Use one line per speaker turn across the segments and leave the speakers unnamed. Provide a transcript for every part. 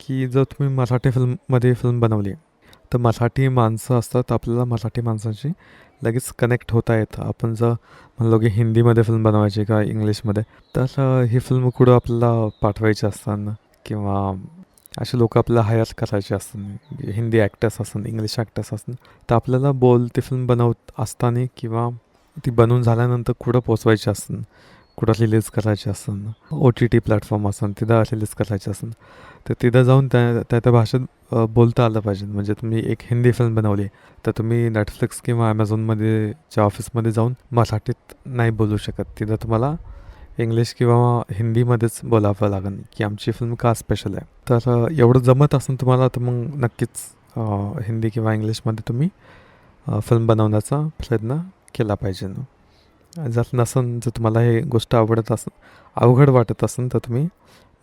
की जर तुम्ही मराठी फिल्ममध्ये फिल्म बनवली तर मराठी माणसं असतात आपल्याला मराठी माणसांशी लगेच कनेक्ट होता येतं. आपण जर म्हणलो की हिंदीमध्ये फिल्म बनवायची का इंग्लिशमध्ये तर ही फिल्म कुठं आपल्याला पाठवायची असताना किंवा असे लोक आपल्याला हायर करायचे असतात. हिंदी ॲक्टर्स असतात इंग्लिश ॲक्टर्स असतात. तर आपल्याला बोल ती फिल्म बनवत असताना किंवा ती बनवून झाल्यानंतर कुठं पोचवायची असतात? कुठं रिलीज करायची असन ओ टी टी प्लॅटफॉर्म असन तिथं रिलीज करायचे असन तर तिथं जाऊन त्या त्या त्या भाषेत बोलता आलं पाहिजे. म्हणजे तुम्ही एक हिंदी फिल्म बनवली तर तुम्ही नेटफ्लिक्स किंवा ॲमेझॉनमध्ये च्या ऑफिसमध्ये जाऊन मराठीत नाही बोलू शकत. तिथं तुम्हाला इंग्लिश किंवा हिंदीमध्येच बोलावं लागेल की आमची फिल्म का स्पेशल आहे. तर एवढं जमत असेल तुम्हाला तर मग नक्कीच हिंदी किंवा इंग्लिशमध्ये तुम्ही फिल्म बनवण्याचा प्रयत्न केला पाहिजे. जर नसन जर तुम्हाला हे गोष्ट आवडत असं अवघड वाटत असेल तर तुम्ही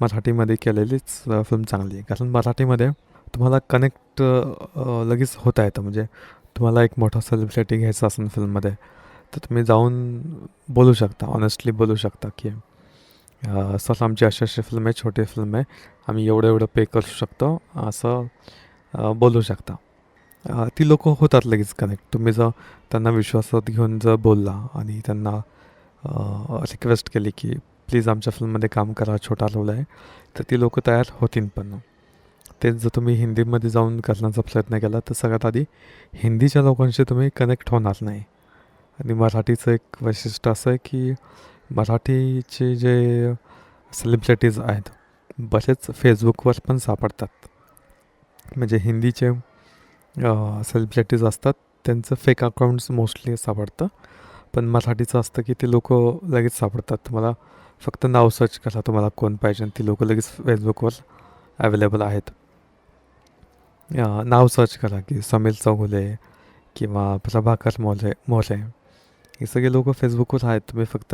मराठीमध्ये केलेलीच फिल्म चांगली आहे. कारण मराठीमध्ये तुम्हाला कनेक्ट लगेच होता येतं. म्हणजे तुम्हाला एक मोठा सेलिब्रिटी घ्यायचा असेल फिल्ममध्ये तर तुम्ही जाऊन बोलू शकता. ऑनेस्टली बोलू शकता की सर आमची अशी अशी फिल्म आहे छोटी फिल्म आहे. आम्ही एवढं एवढं पे करू शकतो. असं बोलू शकता. ती लोक होतात लगेच कनेक्ट तुम्ही जर त्यांना विश्वासात घेऊन जर बोलला आणि त्यांना रिक्वेस्ट केली की प्लीज आमच्या फिल्ममध्ये काम करा छोटा रोल आहे तर ती लोक तयार होतील पण. तेच जर तुम्ही हिंदीमध्ये जाऊन करण्याचा प्रयत्न केला तर सगळ्यात आधी हिंदीच्या लोकांशी तुम्ही कनेक्ट होणार नाही. आणि मराठीचं एक वैशिष्ट्य असं आहे की मराठीचे जे सेलिब्रिटीज आहेत बरेच फेसबुकवर पण सापडतात. म्हणजे हिंदीचे सेलिब्रिटीज असतात. त्यांचं फेक अकाउंट्स मोस्टली सापडतं. पण मराठीचं असतं की ते लोक लगेच सापडतात. तुम्हाला फक्त नाव सर्च करा तुम्हाला कोण पाहिजे ती लोक लगेच फेसबुकवर अवेलेबल आहेत. नाव सर्च करा की समीर चौगुले किंवा प्रभाकर मोरे मोरे हे सगळे लोक फेसबुकवर आहेत. तुम्ही फक्त